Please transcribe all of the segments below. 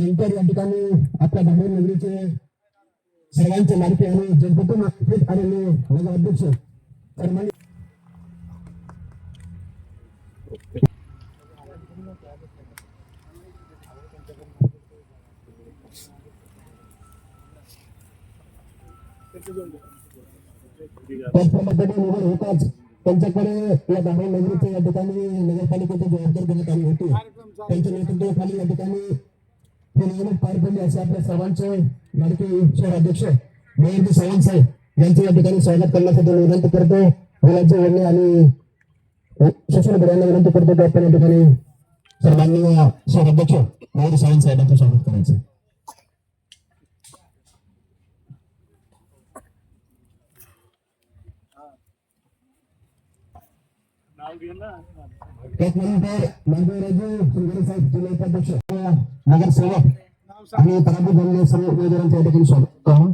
त्यानंतर या ठिकाणी आपल्या धामोर नगरीचे सर्वांचे लाडके आणि जनतेतून थेट आलेले नगराध्यक्ष सन्मान्य त्याचप्रमाणे निवड होताच त्यांच्याकडे या दामोद नगरीचे या ठिकाणी नगरपालिकेची जबाबदारी देण्यात आली होती त्यांच्या नेतृत्वाखाली या ठिकाणी ही निवडणूक पार पडली असे आपल्या सर्वांचे लाडके शहराध्यक्ष महेंद्र सावंत साहेब यांचे या ठिकाणी स्वागत करण्यासाठी विनंती करतो मुलांचे वडणे आणि शोषण यांना विनंती करतो की आपण या ठिकाणी सर्वांनी शहराध्यक्ष मयूर सावंत साहेबांचं स्वागत करायचं नाव आहे. त्याचनंतर मांडवराजे सुंदर साहेब जिल्हा उपाध्यक्ष नगरसेवक आणि पराभूत झालेले सर्व उमेदवारांचं या ठिकाणी स्वागत करतो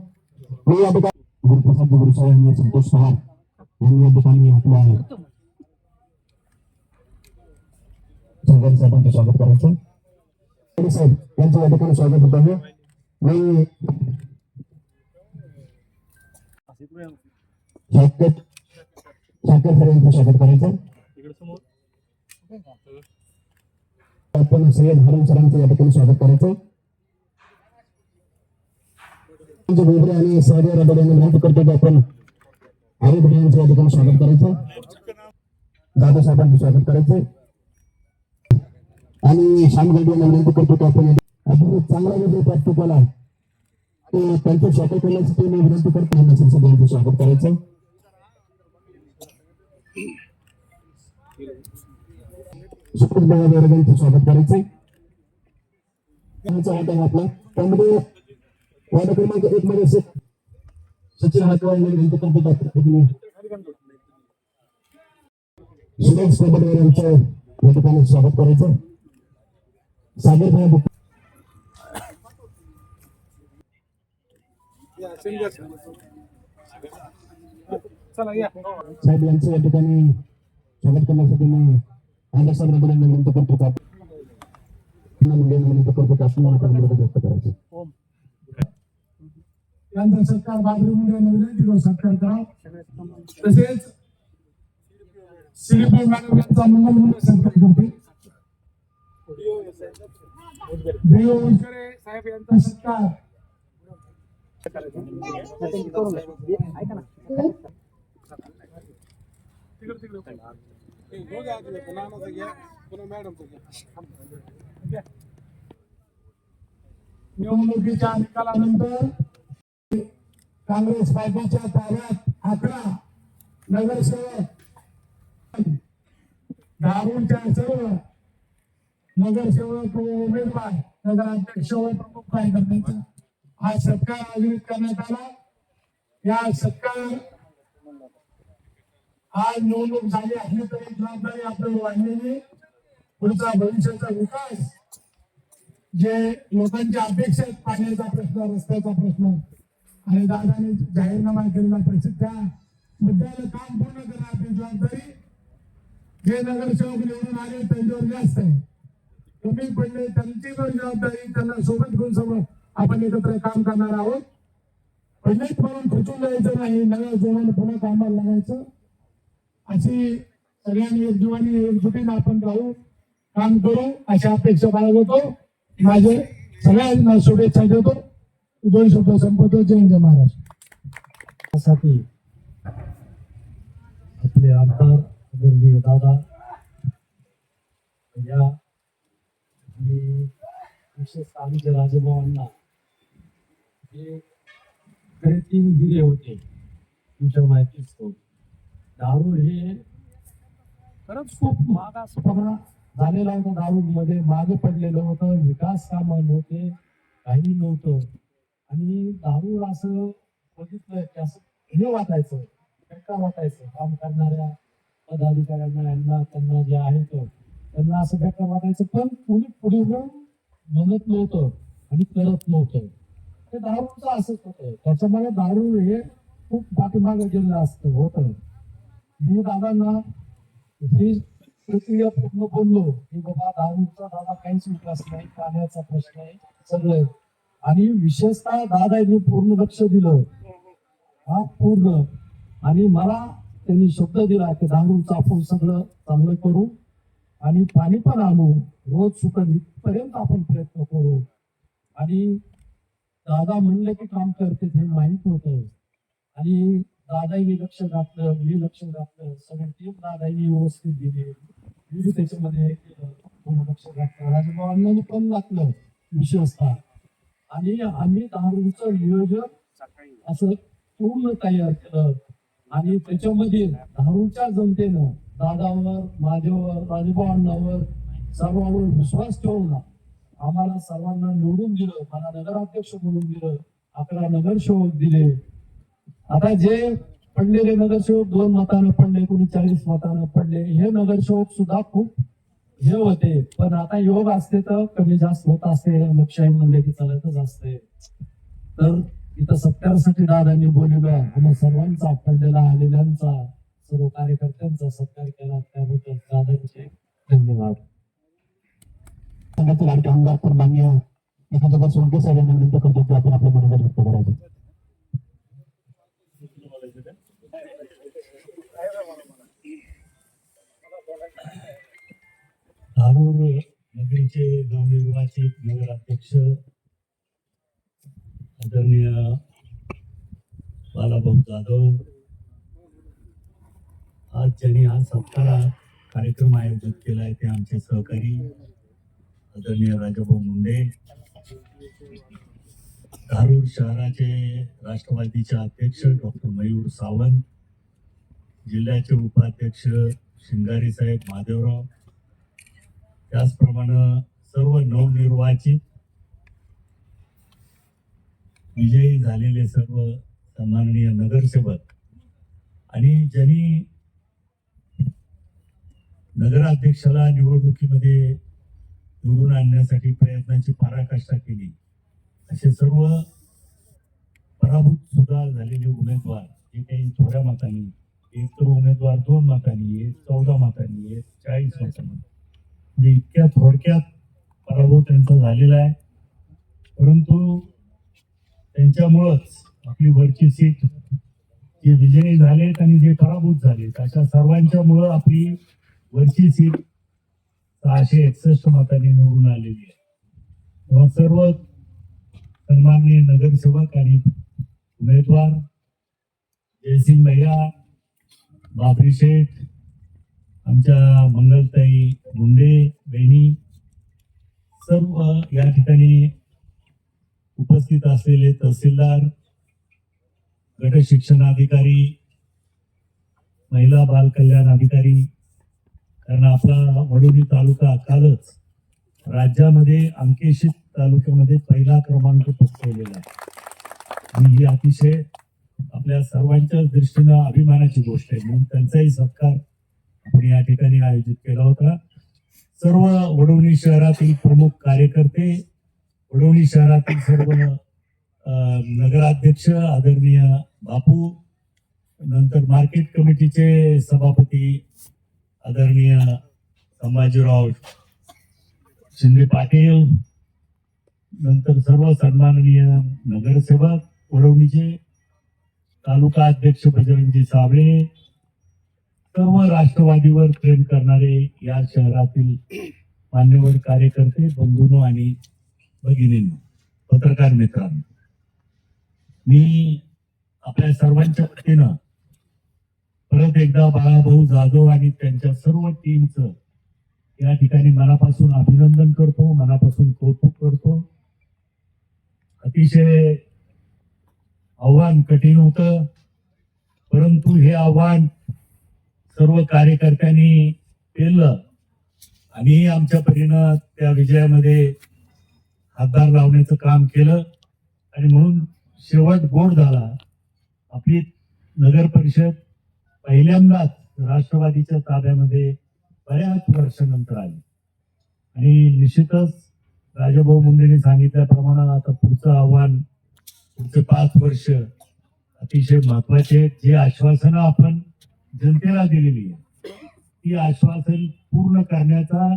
मी या ठिकाणी गुरुप्रसाद गुरुसाहेब यांनी संतोष चव्हाण यांनी या ठिकाणी आपल्या सुंदर साहेबांचं स्वागत करायचं गुरु साहेब यांचं या ठिकाणी स्वागत होत आहे मी शाकेत शाकेत सर यांचं स्वागत करायचं आपण सय्यद हरून सरांचं या ठिकाणी स्वागत करायचं. गोबरे आणि सहदेव राठोड यांनी विनंती करतो की आपण आरिफ यांचं या ठिकाणी स्वागत करायचं. दादा साहेबांचं स्वागत करायचं. आणि श्याम गाडी यांना विनंती करतो की आपण आपण चांगला विजय प्राप्त केला त्यांच्या त्यांचं स्वागत करण्यासाठी मी विनंती करतो. यांना संसदेचं स्वागत करायचं. सुकृत बाबा यांचं स्वागत करायचंय त्यांचा वाटा आहे आपला त्यामध्ये वाटा क्रमांक एक मध्ये सच- सचिन हातवा यांनी विनंती करतो की आपण एक मिनिट. सुरेश कोबडे यांचं या ठिकाणी स्वागत करायचं सागर भाई बुक चला या साहेब यांचं या ठिकाणी स्वागत करण्यासाठी मी आंबेसाहेब रबड यांना विनंती करतो का मुंडे यांना विनंती करतो की आपण मला विरोध व्यक्त करायचे यांचा सत्कार बाबरी मुंडे यांना विनंती करून सत्कार करा तसेच श्रीपी मॅडम यांचा मंगल मुंडे सत्कार करते बिओ उजगरे साहेब यांचा सत्कार तिकडे तिकडे दोघे आधी नानाचं घ्या पुन्हा मॅडमचं घ्या निवडणुकीच्या निकालानंतर काँग्रेस पार्टीच्या ताब्यात अकरा नगरसेवक दारूच्या सर्व नगरसेवक उमेदवार नगराध्यक्ष व प्रमुख कार्यकर्त्यांचा हा सत्कार आयोजित करण्यात आला. या सत्कार आज निवडणूक झाली असली तरी जबाबदारी आपल्याला वाढलेली पुढचा भविष्याचा विकास जे लोकांच्या अपेक्षा आहेत पाण्याचा प्रश्न रस्त्याचा प्रश्न. आणि दादाने जाहीरनामा केलेला प्रसिद्ध त्या मुद्द्याला काम पूर्ण करणं आपली जबाबदारी. जे नगरसेवक निवडून आले त्यांच्यावर जास्त आहे. कमी पडले त्यांची पण जबाबदारी त्यांना सोबत घेऊन समोर आपण एकत्र काम करणार आहोत. पहिलेच म्हणून खचून जायचं नाही. नव्या जोमाने पुन्हा कामाला लागायचं. अशी सगळ्यांनी एकजुवानी एकजुटीने आपण राहू काम करू अशा अपेक्षा बाळगतो. माझे सगळ्यांना शुभेच्छा देतो. दोन शब्द संपतो जय हिंद महाराष्ट्र. आपले आमदार आदरणीय दादा या आणि विशेषतः आमच्या राजभवांना हे खरे तीन हिरे होते तुमच्या माहितीच हो दारू हे खरंच खूप मागासपणा झालेला होता दारू मध्ये मागे पडलेलं होतं विकास कामं नव्हते काही नव्हतं. आणि दारू असं बघितलं की असं हे वाटायचं धक्का वाटायचं. काम करणाऱ्या पदाधिकाऱ्यांना यांना त्यांना जे आहे तो. त्यांना असं धक्का वाटायचं पण कोणी पुढे येऊन म्हणत नव्हतं आणि करत नव्हतं. ते दारूचं असंच होतं. त्याच्यामुळे दारू हे खूप पाठीमागे गेलेलं असतं होतं. मी दादांना ही प्रक्रिया पूर्ण बोललो की बाबा दारूचा दादा काहीच विकास नाही पाण्याचा प्रश्न आहे सगळं आणि विशेषतः दादांनी पूर्ण लक्ष दिलं. हा पूर्ण. आणि मला त्यांनी शब्द दिला की दारूचं आपण सगळं चांगलं करू आणि पाणी पण आणू. रोज सुकन इथपर्यंत आपण प्रयत्न करू. आणि दादा म्हणले की काम करते हे माहीत होतं आणि दादाही लक्ष घातलं मी लक्ष घातलं सगळे टीम दादाही व्यवस्थित दिली. मी त्याच्यामध्ये पूर्ण लक्ष घातलं. राजभवनाने पण लागलं विशेषतः आणि आम्ही दारूचं नियोजन असं पूर्ण तयार केलं. आणि त्याच्यामध्ये दारूच्या जनतेनं दादावर माझ्यावर राजभवनावर सर्वांवर विश्वास ठेवला आम्हाला सर्वांना निवडून दिलं मला नगराध्यक्ष म्हणून दिलं अकरा नगरसेवक दिले. आता जे पडलेले नगरसेवक दोन मतानं पडले कोणी चाळीस मतानं पडले हे नगरसेवक सुद्धा खूप हे होते. पण आता योग असते तर कमी जास्त होत असते लोकशाही म्हणले की चालतच असते. तर इथं सत्कारासाठी दादांनी बोललेलो आम्ही सर्वांचा पडलेला आलेल्यांचा सर्व कार्यकर्त्यांचा सत्कार केला. त्याबद्दल दादांचे धन्यवाद. संघाचे लाडके आमदार तर मान्य एखाद्या सोनके साहेबांना विनंती करतो की आपण आपलं मनोगत व्यक्त करायचं. धारूर नगरीचे नवनिर्वाचित नगराध्यक्ष आदरणीय बालाभाऊ जाधव. आज ज्यांनी हा सप्ताह कार्यक्रम आयोजित केला आहे ते आमचे सहकारी आदरणीय राजाभाऊ मुंडे. धारूर शहराचे राष्ट्रवादीचे अध्यक्ष डॉक्टर मयूर सावंत जिल्ह्याचे उपाध्यक्ष शिंगारी साहेब महादेवराव. त्याचप्रमाणे सर्व नवनिर्वाचित विजयी झालेले सर्व सन्माननीय नगरसेवक आणि ज्यांनी नगराध्यक्षाला निवडणुकीमध्ये निवडून आणण्यासाठी प्रयत्नांची पराकाष्ठा केली असे सर्व पराभूत सुद्धा झालेले उमेदवार जे काही थोड्या मतांनी एक तर उमेदवार दोन मतांनी आहेत चौदा मतांनी आहेत चाळीस मतांनी म्हणजे इतक्या थोडक्यात पराभव त्यांचा झालेला आहे. परंतु त्यांच्यामुळंच आपली वरची सीट जे विजयी झालेत आणि जे पराभूत झालेत अशा सर्वांच्या मुळं आपली वरची सीट सहाशे एकसष्ट मतांनी निवडून आलेली आहे. तेव्हा सर्व सन्माननीय नगरसेवक आणि उमेदवार जयसिंग भैया बाबरी शेठ आमच्या मंगलताई मुंडे बहिणी सर्व या ठिकाणी उपस्थित असलेले तहसीलदार गट शिक्षणाधिकारी महिला बाल कल्याण अधिकारी कारण आपला वडोली तालुका कालच राज्यामध्ये अंकेशित तालुक्यामध्ये पहिला क्रमांक पटकावलेला आहे. आणि ही अतिशय आपल्या सर्वांच्या दृष्टीनं अभिमानाची गोष्ट आहे. म्हणून त्यांचाही सत्कार आपण या ठिकाणी आयोजित केला होता. सर्व वडवणी शहरातील प्रमुख कार्यकर्ते वडवणी शहरातील सर्व नगराध्यक्ष आदरणीय बापू नंतर मार्केट कमिटीचे सभापती आदरणीय संभाजीराव शिंदे पाटील नंतर सर्व सन्माननीय नगरसेवक वडवणीचे तालुका अध्यक्ष बजरंगजी साबळे सर्व राष्ट्रवादीवर प्रेम करणारे या शहरातील मान्यवर कार्यकर्ते बंधूनो आणि भगिनींनो पत्रकार मित्रांनो मी आपल्या सर्वांच्या वतीनं परत एकदा बाळाभाऊ जाधव आणि त्यांच्या सर्व टीमचं या ठिकाणी मनापासून अभिनंदन करतो मनापासून कौतुक करतो. अतिशय आव्हान कठीण होतं परंतु हे आव्हान सर्व कार्यकर्त्यांनी पेललं. आणि आमच्या परीनं त्या विजयामध्ये हातभार लावण्याचं काम केलं. आणि म्हणून शेवट गोड झाला. आपली नगर परिषद पहिल्यांदाच राष्ट्रवादीच्या ताब्यामध्ये बऱ्याच वर्षानंतर आली. आणि निश्चितच राजाभाऊ मुंडेंनी सांगितल्याप्रमाणे आता पुढचं आव्हान पुढचे पाच वर्ष अतिशय महत्त्वाचे आहेत. जे आश्वासनं आपण जनतेला दिलेली आहे ती आश्वासन पूर्ण करण्याचा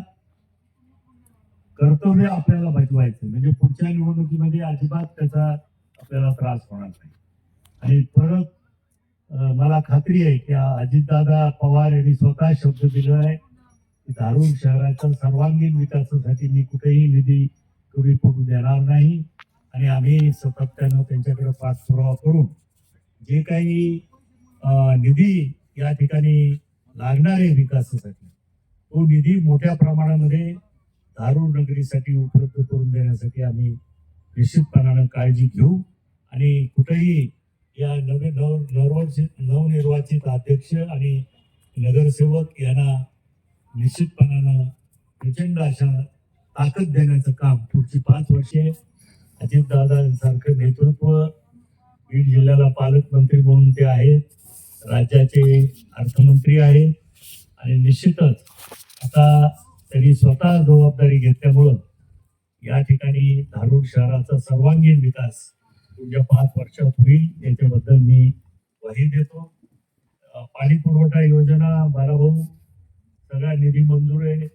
कर्तव्य आपल्याला बजवायचं म्हणजे पुढच्या निवडणुकीमध्ये अजिबात त्याचा आपल्याला त्रास होणार नाही. आणि परत मला खात्री आहे की अजितदादा पवार यांनी स्वतः शब्द दिला आहे की धारूर शहराच्या सर्वांगीण विकासासाठी मी कुठेही निधी कमी पडू देणार नाही. आणि आम्ही सातत्यानं त्यांच्याकडे पाठपुरावा करून जे काही निधी या ठिकाणी लागणार आहे विकासासाठी तो निधी मोठ्या प्रमाणामध्ये धारूर नगरीसाठी उपलब्ध करून देण्यासाठी आम्ही निश्चितपणानं काळजी घेऊ. आणि कुठेही या नवे नव नवनिर्वाचित नवनिर्वाचित अध्यक्ष आणि नगरसेवक यांना निश्चितपणानं प्रचंड अशा ताकद देण्याचं काम पुढची पाच वर्षे अजितदादांसारखं नेतृत्व बीड जिल्ह्याला पालकमंत्री म्हणून ते आहेत राज्याचे अर्थमंत्री आहेत आणि निश्चितच आता त्यांनी स्वतः जबाबदारी घेतल्यामुळं या ठिकाणी धारूर शहराचा सर्वांगीण विकास पुढच्या पाच वर्षात होईल याच्याबद्दल मी वही देतो. पाणी पुरवठा योजना बाराभाऊ सगळा निधी मंजूर आहे.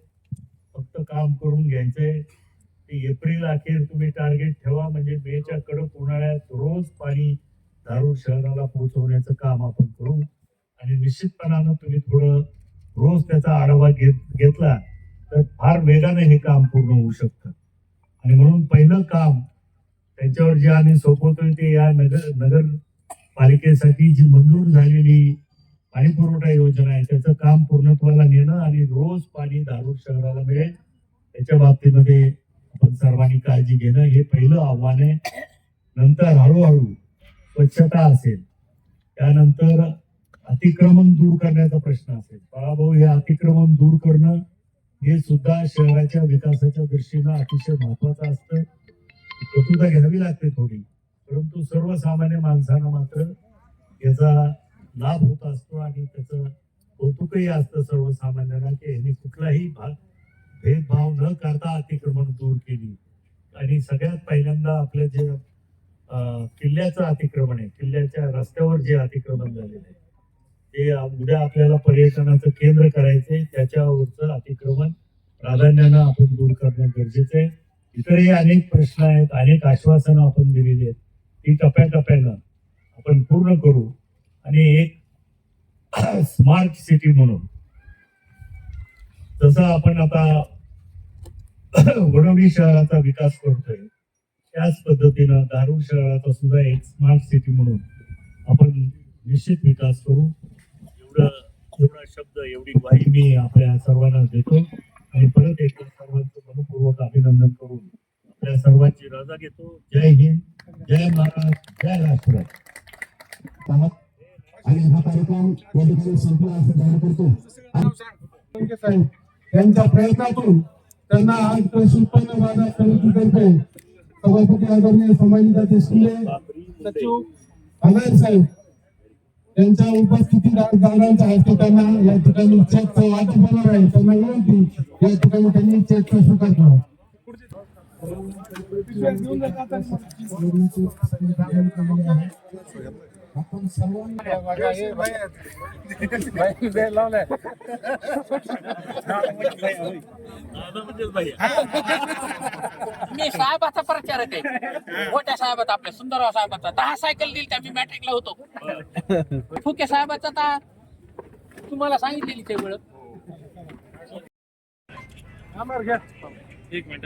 फक्त काम करून घ्यायचंय. एप्रिल अखेर तुम्ही टार्गेट ठेवा म्हणजे मेच्या कडक उन्हाळ्यात रोज पाणी धारूर शहराला पोहोचवण्याचं काम आपण करू. आणि निश्चितपणानं तुम्ही थोडं रोज त्याचा आढावा घेत घेतला तर फार वेगाने हे काम पूर्ण होऊ शकतं. आणि म्हणून पहिलं काम त्यांच्यावर जे आम्ही सोपवतोय ते या नगर नगरपालिकेसाठी जी मंजूर झालेली पाणी पुरवठा योजना आहे त्याचं काम पूर्णत्वाला नेणं आणि रोज पाणी धारूर शहराला मिळेल. त्याच्या बाबतीमध्ये आपण सर्वांनी काळजी घेणं हे पहिलं आव्हान आहे. नंतर हळूहळू स्वच्छता असेल. त्यानंतर अतिक्रमण दूर करण्याचा प्रश्न असेल. बाळाभाऊ हे अतिक्रमण दूर करणं हे सुद्धा शहराच्या विकासाच्या दृष्टीनं अतिशय महत्वाचं असतं. कटुता घ्यावी लागते थोडी. परंतु सर्वसामान्य माणसांना मात्र याचा लाभ होत असतो आणि त्याचं कौतुकही असतं सर्वसामान्यांना की ह्यांनी कुठलाही भाग भेदभाव न करता अतिक्रमण दूर केली. आणि सगळ्यात पहिल्यांदा आपलं जे किल्ल्याचं अतिक्रमण आहे किल्ल्याच्या रस्त्यावर जे अतिक्रमण झालेलं आहे ते उद्या आपल्याला पर्यटनाचं केंद्र करायचंय त्याच्यावरचं अतिक्रमण प्राधान्यानं आपण दूर करणं गरजेचं आहे. इतरही अनेक प्रश्न आहेत अनेक आश्वासनं आपण दिलेली आहेत. ती टप्प्याटप्प्यानं आपण पूर्ण करू. आणि एक स्मार्ट सिटी म्हणून जसं आपण आता वडवणी शहराचा विकास करतोय त्याच पद्धतीनं धारूर शहराचा सुद्धा एक स्मार्ट सिटी म्हणून आपण निश्चित विकास करू. एवढं एवढा शब्द एवढी ग्वाही मी आपल्या सर्वांना देतो. आणि परत एकदा सर्वांचं मनपूर्वक अभिनंदन करून आपल्या सर्वांची रजा घेतो. जय हिंद जय महाराज जय राष्ट्र. आणि हा कार्यक्रम या ठिकाणी संपला असं जाहीर करतो. यांच्या प्रयत्नातून त्यांना आज कृषी उत्पन्न बाजार समितीतर्फे सभापती आदरणीय संभाजीदाते शिंदे सचिव. साहेब यांच्या उपस्थितीत दादांच्या हस्ते त्यांना या ठिकाणी चेकचं वाटप होणार आहे. त्यांना विनंती या ठिकाणी त्यांनी चेकचा स्वीकार करावा आपण मी साहेबाचा प्रचारक आहे मोठ्या साहेबाचा आपल्या सुंदरराव साहेबाचा. दहा सायकल दिली त्या मी मॅट्रिकला होतो. फुके साहेबाचा आता तुम्हाला सांगितलेली ते वेळ. एक मिनिट